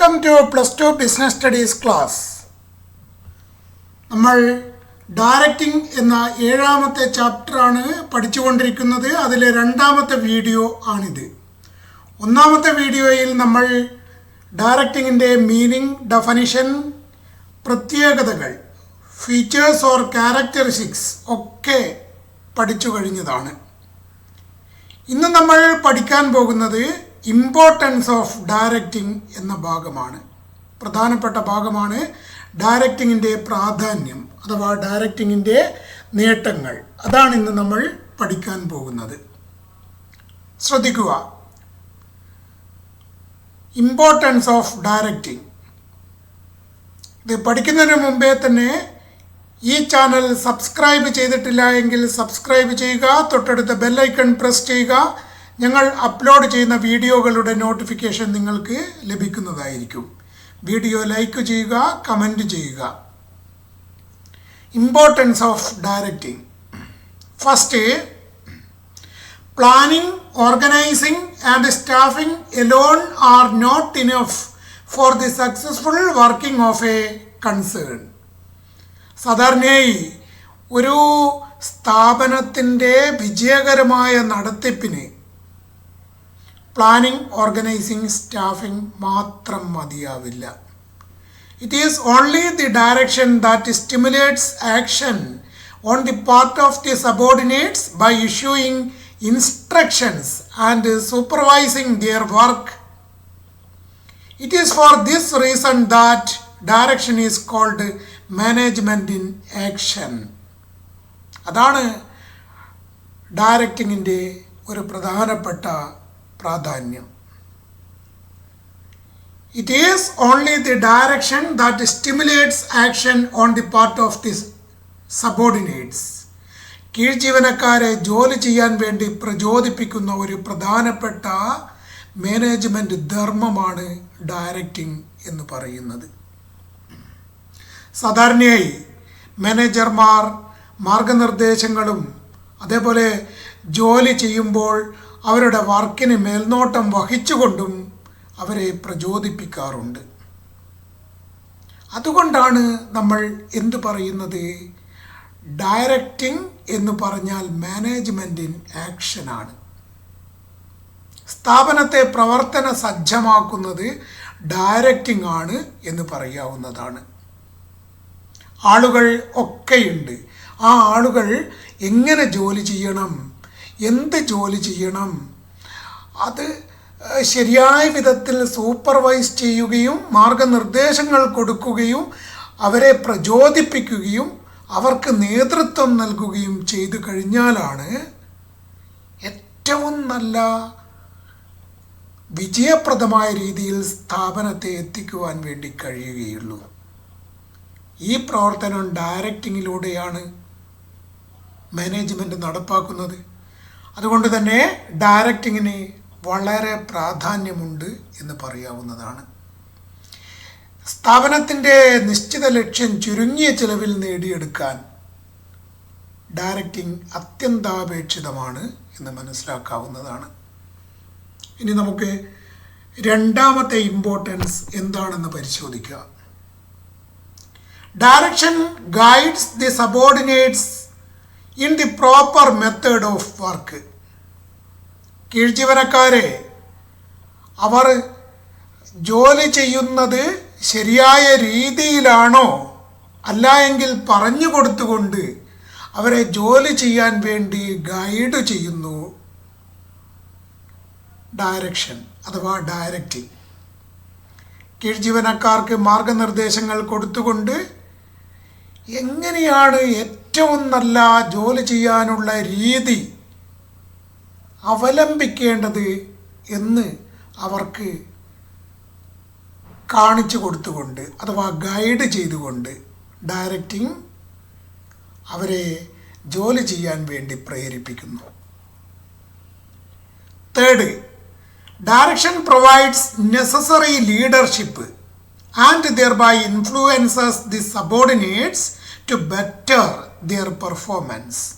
Welcome to plus two business studies class നമ്മൾ directing എന്ന ഏഴാമത്തെ ചാപ്റ്ററാണ് പഠിച്ചുകൊണ്ടിരിക്കുന്നത്. അതിലെ രണ്ടാമത്തെ വീഡിയോ ആണിത്. ഒന്നാമത്തെ വീഡിയോയിൽ നമ്മൾ ഡയറക്റ്റിങ്ങിന്റെ മീനിങ് ഡെഫനിഷൻ പ്രത്യേകതകൾ ഫീച്ചേഴ്സ് ഓർ ക്യാരക്ടറിസ്റ്റിക്സ് ഒക്കെ പഠിച്ചു കഴിഞ്ഞതാണ്. ഇന്ന് നമ്മൾ പഠിക്കാൻ പോകുന്നത് ഇമ്പോർട്ടൻസ് ഓഫ് ഡയറക്റ്റിംഗ് എന്ന ഭാഗമാണ്. പ്രധാനപ്പെട്ട ഭാഗമാണ് ഡയറക്റ്റിങ്ങിന്റെ പ്രാധാന്യം അഥവാ ഡയറക്റ്റിങ്ങിന്റെ നേട്ടങ്ങൾ. അതാണ് ഇന്ന് നമ്മൾ പഠിക്കാൻ പോകുന്നത്. ശ്രദ്ധിക്കുക. ഇമ്പോർട്ടൻസ് ഓഫ് ഡയറക്റ്റിംഗ് ഇത് പഠിക്കുന്നതിന് മുമ്പേ തന്നെ ഈ ചാനൽ സബ്സ്ക്രൈബ് ചെയ്തിട്ടില്ല എങ്കിൽ സബ്സ്ക്രൈബ് ചെയ്യുക തൊട്ടടുത്ത ബെല്ലൈക്കൺ പ്രസ് ചെയ്യുക ഞങ്ങൾ അപ്ലോഡ് ചെയ്യുന്ന വീഡിയോകളുടെ നോട്ടിഫിക്കേഷൻ നിങ്ങൾക്ക് ലഭിക്കുന്നതായിരിക്കും. വീഡിയോ ലൈക്ക് ചെയ്യുക കമന്റ് ചെയ്യുക. Importance of directing first planning organising and staffing alone are not enough for the successful working of a concern സാധാരണയായി ഒരു സ്ഥാപനത്തിന്റെ വിജയകരമായ നടത്തിപ്പിന് പ്ലാനിംഗ് ഓർഗനൈസിംഗ് സ്റ്റാഫിംഗ് മാത്രം മതിയാവില്ല. It is only the direction that stimulates action on the part of the subordinates by issuing instructions and supervising their work it is for this reason that direction is called management in action അതാണ് ഡയറക്റ്റിങ്ങിന്റെ ഒരു പ്രധാനപ്പെട്ട പ്രാധാന്യം. It is only the direction that stimulates action on the part of the subordinates കീഴ്ജീവനക്കാരെ ജോലി ചെയ്യാൻ വേണ്ടി പ്രചോദിപ്പിക്കുന്ന ഒരു പ്രധാനപ്പെട്ട മാനേജ്മെന്റ് ധർമ്മമാണ് ഡയറക്റ്റിംഗ് എന്ന് പറയുന്നത്. സാധാരണയായി മാനേജർമാർ മാർഗനിർദ്ദേശങ്ങളും അതേപോലെ ജോലി ചെയ്യുമ്പോൾ അവരുടെ വർക്കിന് മേൽനോട്ടം വഹിച്ചുകൊണ്ടും അവരെ പ്രചോദിപ്പിക്കാറുണ്ട്. അതുകൊണ്ടാണ് നമ്മൾ എന്തു പറയുന്നത്? ഡയറക്റ്റിംഗ് എന്ന് പറഞ്ഞാൽ മാനേജ്മെന്റ് ഇൻ ആക്ഷനാണ്. സ്ഥാപനത്തെ പ്രവർത്തന സജ്ജമാക്കുന്നത് ഡയറക്റ്റിംഗ് ആണ് എന്ന് പറയാവുന്നതാണ്. ആളുകൾ ഒക്കെയുണ്ട്. ആ ആളുകൾ എങ്ങനെ ജോലി ചെയ്യണം? എന്ത് ജോലി ചെയ്യണം? അത് ശരിയായ വിധത്തിൽ സൂപ്പർവൈസ് ചെയ്യുകയും മാർഗനിർദ്ദേശങ്ങൾ കൊടുക്കുകയും അവരെ പ്രചോദിപ്പിക്കുകയും അവർക്ക് നേതൃത്വം നൽകുകയും ചെയ്തു കഴിഞ്ഞാലാണ് ഏറ്റവും നല്ല വിജയപ്രദമായ രീതിയിൽ സ്ഥാപനത്തെ എത്തിക്കുവാൻ വേണ്ടി കഴിയുകയുള്ളൂ. ഈ പ്രവർത്തനം ഡയറക്റ്റിങ്ങിലൂടെയാണ് മാനേജ്മെന്റ് നടപ്പാക്കുന്നത്. അതുകൊണ്ട് തന്നെ ഡയറക്റ്റിങ്ങിന് വളരെ പ്രാധാന്യമുണ്ട് എന്ന് പറയാവുന്നതാണ്. സ്ഥാപനത്തിന്റെ നിശ്ചിത ലക്ഷ്യം ചുരുങ്ങിയ ചിലവിൽ നേടിയെടുക്കാൻ ഡയറക്റ്റിംഗ് അത്യന്താപേക്ഷിതമാണ് എന്ന് മനസ്സിലാക്കാവുന്നതാണ്. ഇനി നമുക്ക് രണ്ടാമത്തെ ഇമ്പോർട്ടൻസ് എന്താണെന്ന് പരിശോധിക്കുക direction guides the subordinates in the proper method of work കീഴ്ജീവനക്കാരെ അവർ ജോലി ചെയ്യുന്നത് ശരിയായ രീതിയിലാണോ അല്ല എങ്കിൽ പറഞ്ഞു കൊടുത്തുകൊണ്ട് അവരെ ജോലി ചെയ്യാൻ വേണ്ടി ഗൈഡ് ചെയ്യുന്നു. ഡയറക്ഷൻ അഥവാ ഡയറക്റ്റിംഗ് കീഴ്ജീവനക്കാർക്ക് മാർഗനിർദ്ദേശങ്ങൾ കൊടുത്തുകൊണ്ട് എങ്ങനെയാണ് ഏറ്റവും നല്ല ജോലി ചെയ്യാനുള്ള രീതി അവലംബിക്കേണ്ടത് എന്ന് അവർക്ക് കാണിച്ചു കൊടുത്തുകൊണ്ട് അഥവാ ഗൈഡ് ചെയ്തുകൊണ്ട് ഡയറക്റ്റിംഗ് അവരെ ജോലി ചെയ്യാൻ വേണ്ടി പ്രേരിപ്പിക്കുന്നു. Third direction provides necessary leadership and thereby influences the subordinates to better their performance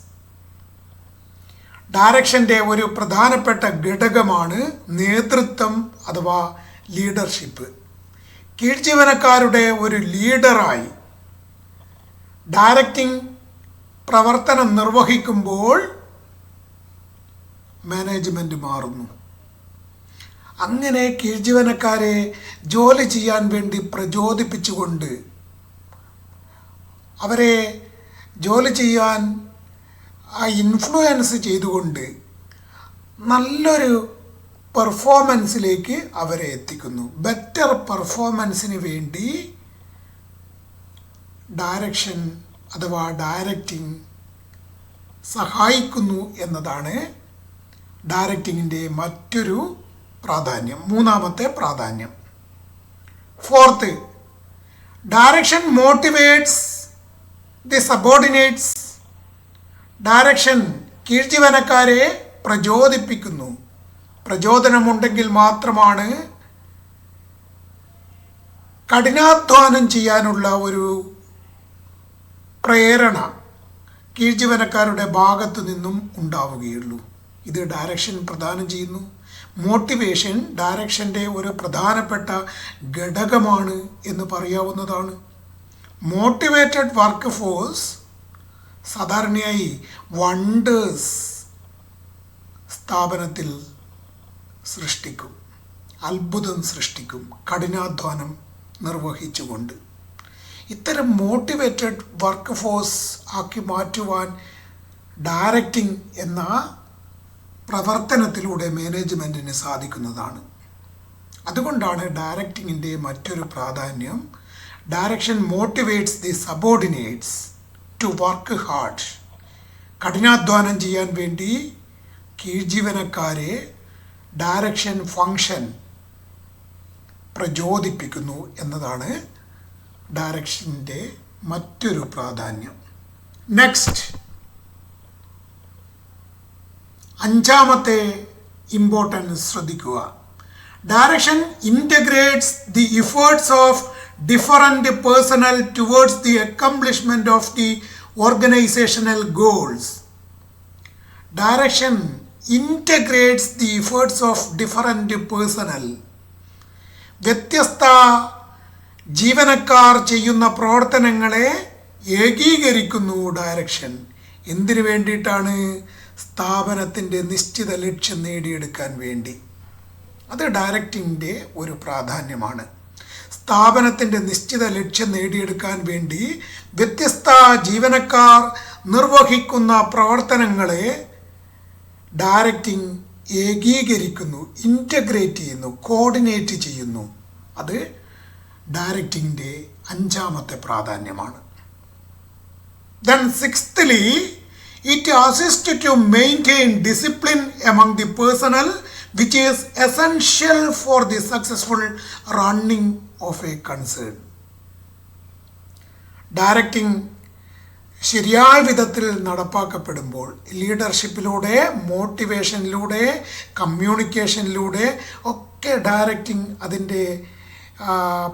ഡയറക്ഷന്റെ ഒരു പ്രധാനപ്പെട്ട ഘടകമാണ് നേതൃത്വം അഥവാ ലീഡർഷിപ്പ് കീഴ്ജീവനക്കാരുടെ ഒരു ലീഡറായി ഡയറക്റ്റിംഗ് പ്രവർത്തനം നിർവഹിക്കുമ്പോൾ മാനേജ്മെന്റ് മാറുന്നു. അങ്ങനെ കീഴ്ജീവനക്കാരെ ജോലി ചെയ്യാൻ വേണ്ടി പ്രചോദിപ്പിച്ചുകൊണ്ട് അവരെ ജോലി ചെയ്യാൻ ആ ഇൻഫ്ലുവൻസ് ചെയ്തുകൊണ്ട് നല്ലൊരു പെർഫോമൻസിലേക്ക് അവരെ എത്തിക്കുന്നു. ബെറ്റർ പെർഫോമൻസിന് വേണ്ടി ഡയറക്ഷൻ അഥവാ ഡയറക്റ്റിംഗ് സഹായിക്കുന്നു എന്നതാണ് ഡയറക്റ്റിങ്ങിന്റെ മറ്റൊരു പ്രാധാന്യം മൂന്നാമത്തെ പ്രാധാന്യം. Fourth direction motivates the subordinates direction കീഴ്ജീവനക്കാരെ പ്രചോദിപ്പിക്കുന്നു. പ്രചോദനമുണ്ടെങ്കിൽ മാത്രമാണ് കഠിനാധ്വാനം ചെയ്യാനുള്ള ഒരു പ്രേരണ കീഴ്ജീവനക്കാരുടെ ഭാഗത്തു നിന്നും ഉണ്ടാവുകയുള്ളൂ. ഇത് ഡയറക്ഷൻ പ്രദാനം ചെയ്യുന്നു. മോട്ടിവേഷൻ ഡയറക്ഷന്റെ ഒരു പ്രധാനപ്പെട്ട ഘടകമാണ് എന്ന് പറയാവുന്നതാണ്. മോട്ടിവേറ്റഡ് വർക്ക് ഫോഴ്സ് സാധാരണയായി വണ്ടേഴ്സ് സ്ഥാപനത്തിൽ സൃഷ്ടിക്കും അത്ഭുതം സൃഷ്ടിക്കും കഠിനാധ്വാനം നിർവഹിച്ചുകൊണ്ട്. ഇത്തരം മോട്ടിവേറ്റഡ് വർക്ക് ഫോഴ്സ് ആക്കി മാറ്റുവാൻ ഡയറക്റ്റിംഗ് എന്ന പ്രവർത്തനത്തിലൂടെ മാനേജ്മെന്റിന് സാധിക്കുന്നതാണ്. അതുകൊണ്ടാണ് ഡയറക്റ്റിങ്ങിന്റെ മറ്റൊരു പ്രാധാന്യം direction motivates the subordinates to work hard കഠിനാധ്വാനം ചെയ്യാൻ വേണ്ടി കീഴ്ജീവനക്കാരെ ഡയറക്ഷൻ ഫങ്ഷൻ പ്രചോദിപ്പിക്കുന്നു എന്നതാണ് ഡയറക്ഷന്റെ മറ്റൊരു പ്രാധാന്യം. നെക്സ്റ്റ് അഞ്ചാമത്തെ ഇമ്പോർട്ടൻസ് ശ്രദ്ധിക്കുക. Direction integrates the efforts of different personnel towards the accomplishment of the organisational goals direction integrates the efforts of different personnel വ്യത്യസ്ത ജീവനക്കാർ ചെയ്യുന്ന പ്രവർത്തനങ്ങളെ ഏകീകരിക്കുന്നു ഡയറക്ഷൻ എന്തിനു വേണ്ടിയിട്ടാണ് സ്ഥാപനത്തിന്റെ നിശ്ചിത ലക്ഷ്യം നേടിയെടുക്കാൻ വേണ്ടി? അത് ഡയറക്റ്റിന്റെ ഒരു പ്രാധാന്യമാണ്. സ്ഥാപനത്തിന്റെ നിശ്ചിത ലക്ഷ്യം നേടിയെടുക്കാൻ വേണ്ടി വ്യത്യസ്ത ജീവനക്കാർ നിർവഹിക്കുന്ന പ്രവർത്തനങ്ങളെ ഡയറക്റ്റിംഗ് ഏകീകരിക്കുന്നു ഇന്റഗ്രേറ്റ് ചെയ്യുന്നു കോർഡിനേറ്റ് ചെയ്യുന്നു. അത് ഡയറക്റ്റിങ്ങിന്റെ അഞ്ചാമത്തെ പ്രാധാന്യമാണ്. Then sixthly it assist to maintain discipline among the personnel which is essential for the successful running of a concern directing ശരിയായ വിധത്തിൽ നടപ്പാക്കപ്പെടുമ്പോൾ ലീഡർഷിപ്പിലൂടെ മോട്ടിവേഷനിലൂടെ കമ്മ്യൂണിക്കേഷനിലൂടെ ഒക്കെ ഡയറക്റ്റിംഗ് അതിന്റെ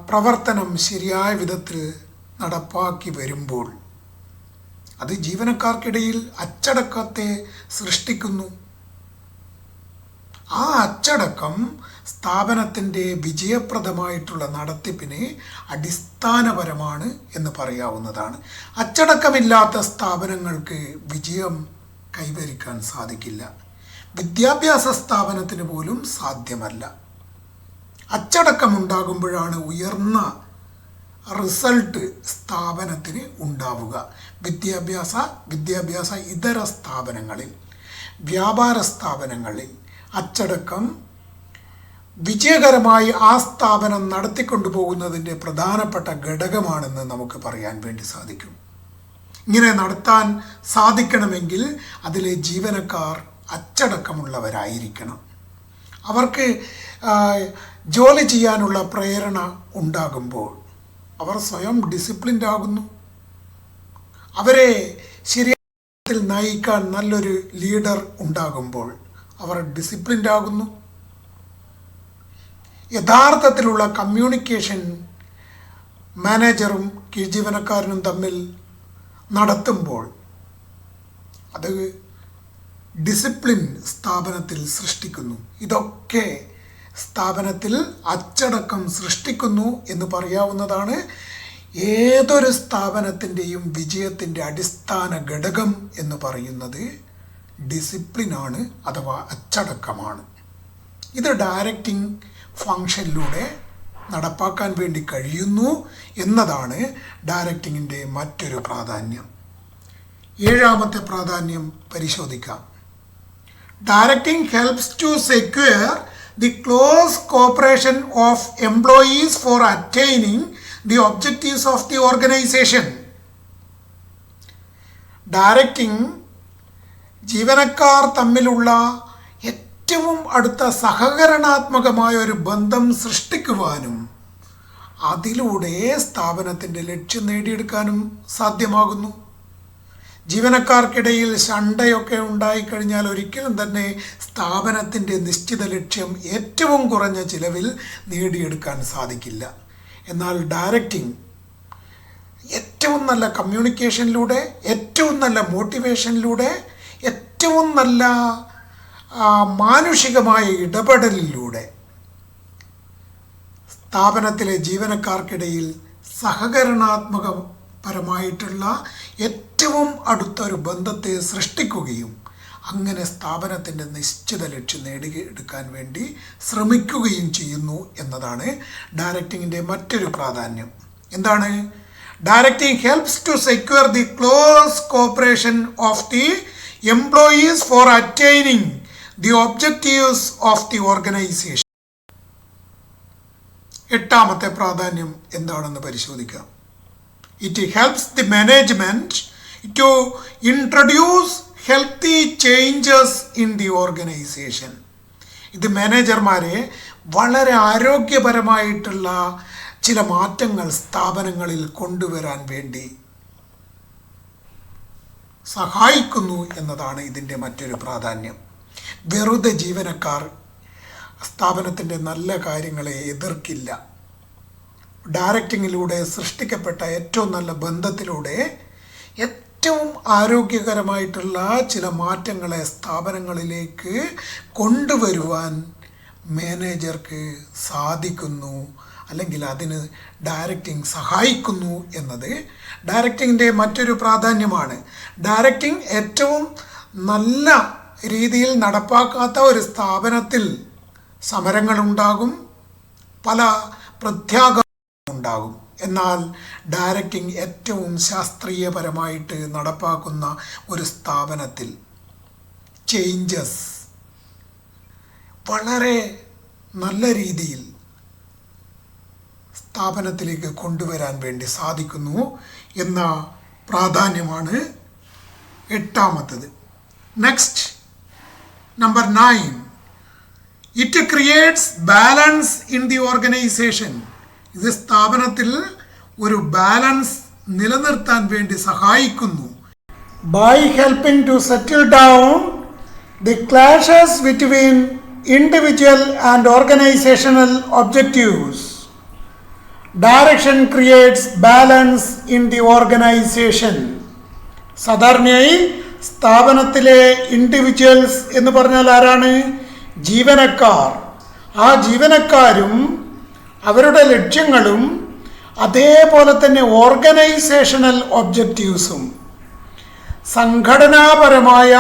പ്രവർത്തനം ശരിയായ വിധത്തിൽ നടപ്പാക്കി വരുമ്പോൾ അത് ജീവനക്കാർക്കിടയിൽ അച്ചടക്കത്തെ സൃഷ്ടിക്കുന്നു. ആ അച്ചടക്കം സ്ഥാപനത്തിന്റെ വിജയപ്രദമായിട്ടുള്ള നടത്തിപ്പിന് അടിസ്ഥാനപരമാണ് എന്ന് പറയാവുന്നതാണ്. അച്ചടക്കമില്ലാത്ത സ്ഥാപനങ്ങൾക്ക് വിജയം കൈവരിക്കാൻ സാധിക്കില്ല. വിദ്യാഭ്യാസ സ്ഥാപനത്തിന് പോലും സാധ്യമല്ല. അച്ചടക്കം ഉണ്ടാകുമ്പോഴാണ് ഉയർന്ന റിസൾട്ട് സ്ഥാപനത്തിന് ഉണ്ടാവുക. വിദ്യാഭ്യാസ വിദ്യാഭ്യാസ ഇതര സ്ഥാപനങ്ങളിൽ വ്യാപാര സ്ഥാപനങ്ങളിൽ അച്ചടക്കം വിജയകരമായി ആ സ്ഥാപനം നടത്തിക്കൊണ്ടു പോകുന്നതിന്റെ പ്രധാനപ്പെട്ട ഘടകമാണെന്ന് നമുക്ക് പറയാൻ വേണ്ടി സാധിക്കും. ഇങ്ങനെ നടത്താൻ സാധിക്കണമെങ്കിൽ അതിലെ ജീവനക്കാർ അച്ചടക്കമുള്ളവരായിരിക്കണം. അവർക്ക് ജോലി ചെയ്യാനുള്ള പ്രേരണ ഉണ്ടാകുമ്പോൾ അവർ സ്വയം ഡിസിപ്ലിൻഡ് ആകുന്നു. അവരെ ശരിയായ നയിക്കാൻ നല്ലൊരു ലീഡർ ഉണ്ടാകുമ്പോൾ അവർ ഡിസിപ്ലിൻഡ് ആകുന്നു യഥാർത്ഥത്തിലുള്ള കമ്മ്യൂണിക്കേഷൻ മാനേജറും കീഴ്ജീവനക്കാരനും തമ്മിൽ നടത്തുമ്പോൾ അത് ഡിസിപ്ലിൻ സ്ഥാപനത്തിൽ സൃഷ്ടിക്കുന്നു. ഇതൊക്കെ സ്ഥാപനത്തിൽ അച്ചടക്കം സൃഷ്ടിക്കുന്നു എന്ന് പറയാവുന്നതാണ് ഏതൊരു സ്ഥാപനത്തിന്റെയും വിജയത്തിന്റെ അടിസ്ഥാന ഘടകം എന്ന് പറയുന്നത്. ഡിസിപ്ലിനാണ് അഥവാ അച്ചടക്കമാണ്. ഇത് ഡയറക്റ്റിംഗ് ഫങ്ഷനിലൂടെ നടപ്പാക്കാൻ വേണ്ടി കഴിയുന്നു എന്നതാണ് ഡയറക്റ്റിങ്ങിന്റെ മറ്റൊരു പ്രാധാന്യം. ഏഴാമത്തെ പ്രാധാന്യം പരിശോധിക്കാം. Directing helps to secure the close cooperation of employees for attaining the objectives of the organisation directing ജീവനക്കാർ തമ്മിലുള്ള ഏറ്റവും അടുത്ത സഹകരണാത്മകമായ ഒരു ബന്ധം സൃഷ്ടിക്കുവാനും അതിലൂടെ സ്ഥാപനത്തിന്റെ ലക്ഷ്യം നേടിയെടുക്കാനും സാധ്യമാകുന്നു. ജീവനക്കാർക്കിടയിൽ ശണ്ടയൊക്കെ ഉണ്ടായിക്കഴിഞ്ഞാൽ ഒരിക്കലും തന്നെ സ്ഥാപനത്തിന്റെ നിശ്ചിത ലക്ഷ്യം ഏറ്റവും കുറഞ്ഞ ചിലവിൽ നേടിയെടുക്കാൻ സാധിക്കില്ല. എന്നാൽ ഡയറക്റ്റിംഗ് ഏറ്റവും നല്ല കമ്മ്യൂണിക്കേഷനിലൂടെ ഏറ്റവും നല്ല മോട്ടിവേഷനിലൂടെ ഏറ്റവും നല്ല മാനുഷികമായ ഇടപെടലിലൂടെ സ്ഥാപനത്തിലെ ജീവനക്കാർക്കിടയിൽ സഹകരണാത്മകപരമായിട്ടുള്ള ഏറ്റവും അടുത്തൊരു ബന്ധത്തെ സൃഷ്ടിക്കുകയും അങ്ങനെ സ്ഥാപനത്തിന്റെ നിശ്ചിത ലക്ഷ്യം നേടിയെടുക്കാൻ വേണ്ടി ശ്രമിക്കുകയും ചെയ്യുന്നു എന്നതാണ് ഡയറക്റ്റിങ്ങിന്റെ മറ്റൊരു പ്രാധാന്യം. എന്താണ്? Directing helps to secure the close cooperation of the employees for attaining the objectives of the organisation എട്ടാമത്തെ പ്രാധാന്യം എന്താണെന്ന് പരിശോധിക്കാം. It helps the management to introduce healthy changes in the organisation ഇത് മാനേജർമാരെ വളരെ ആരോഗ്യപരമായിട്ടുള്ള ചില മാറ്റങ്ങൾ സ്ഥാപനങ്ങളിൽ കൊണ്ടുവരാൻ വേണ്ടി സഹായിക്കുന്നു എന്നതാണ് ഇതിന്റെ മറ്റൊരു പ്രാധാന്യം. വെറുതെ ജീവനക്കാർ സ്ഥാപനത്തിന്റെ നല്ല കാര്യങ്ങളെ എതിർക്കില്ല. ഡയറക്റ്റിങ്ങിലൂടെ സൃഷ്ടിക്കപ്പെട്ട ഏറ്റവും നല്ല ബന്ധത്തിലൂടെ ഏറ്റവും ആരോഗ്യകരമായിട്ടുള്ള ചില മാറ്റങ്ങളെ സ്ഥാപനങ്ങളിലേക്ക് കൊണ്ടുവരുവാൻ മാനേജർക്ക് സാധിക്കുന്നു അല്ലെങ്കിൽ അതിന് ഡയറക്റ്റിംഗ് സഹായിക്കുന്നു എന്നത് ഡയറക്റ്റിങ്ങിന്റെ മറ്റൊരു പ്രാധാന്യമാണ്. ഡയറക്റ്റിംഗ് ഏറ്റവും നല്ല രീതിയിൽ നടപ്പാക്കാത്ത ഒരു സ്ഥാപനത്തിൽ സമരങ്ങളുണ്ടാകും പല പ്രത്യാഘാതങ്ങളുണ്ടാകും എന്നാൽ ഡയറക്റ്റിംഗ് ഏറ്റവും ശാസ്ത്രീയപരമായിട്ട് നടപ്പാക്കുന്ന ഒരു സ്ഥാപനത്തിൽ ചേഞ്ചസ് വളരെ നല്ല രീതിയിൽ സ്ഥാപനത്തിലേക്ക് കൊണ്ടുവരാൻ വേണ്ടി സാധിക്കുന്നു എന്ന പ്രാധാന്യമാണ് എട്ടാമത്തത്. Next number nine it creates balance in the organisation ഇത് സ്ഥാപനത്തിൽ ഒരു ബാലൻസ് നിലനിർത്താൻ വേണ്ടി സഹായിക്കുന്നു. By helping to settle down the clashes between individual and organisational objectives direction creates balance in the organisation സാധാരണയായി സ്ഥാപനത്തിലെ ഇൻഡിവിജ്വൽസ് എന്ന് പറഞ്ഞാൽ ആരാണ്? ജീവനക്കാർ. ആ ജീവനക്കാരും അവരുടെ ലക്ഷ്യങ്ങളും അതേപോലെ തന്നെ ഓർഗനൈസേഷണൽ ഒബ്ജക്റ്റീവ്സും സംഘടനാപരമായ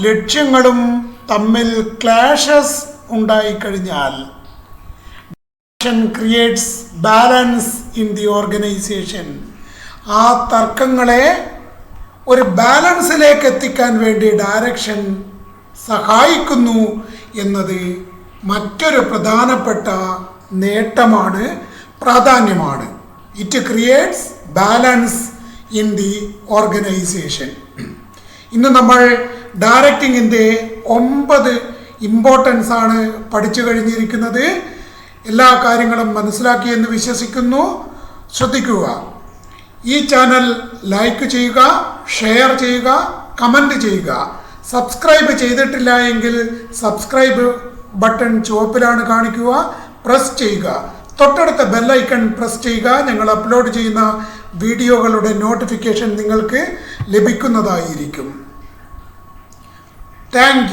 ലക്ഷ്യങ്ങളും തമ്മിൽ ക്ലാഷസ് ഉണ്ടായിക്കഴിഞ്ഞാൽ creates balance in the organisation ആ തർക്കങ്ങളെ ഒരു ബാലൻസിലേക്ക് എത്തിക്കാൻ വേണ്ടി ഡയറക്ഷൻ സഹായിക്കുന്നു എന്നത് മറ്റൊരു പ്രധാനപ്പെട്ട നേട്ടമാണ് പ്രാധാന്യമാണ്. It creates balance in the organisation ഇന്ന് നമ്മൾ ഡയറക്റ്റിങ്ങിന്റെ ഒമ്പത് ഇമ്പോർട്ടൻസ് ആണ് പഠിച്ചു കഴിഞ്ഞിരിക്കുന്നത്. എല്ലാ കാര്യങ്ങളും മനസ്സിലാക്കി എന്ന് വിശ്വസിക്കുന്നു. ശ്രദ്ധിക്കുക. ഈ ചാനൽ ലൈക്ക് ചെയ്യുക ഷെയർ ചെയ്യുക കമന്റ് ചെയ്യുക. സബ്സ്ക്രൈബ് ചെയ്തിട്ടില്ല എങ്കിൽ സബ്സ്ക്രൈബ് ബട്ടൺ ചുവപ്പിലാണ് കാണിക്കുക. പ്രസ് ചെയ്യുക. തൊട്ടടുത്ത ബെല്ലൈക്കൺ പ്രസ് ചെയ്യുക. ഞങ്ങൾ അപ്ലോഡ് ചെയ്യുന്ന വീഡിയോകളുടെ നോട്ടിഫിക്കേഷൻ നിങ്ങൾക്ക് ലഭിക്കുന്നതായിരിക്കും. താങ്ക്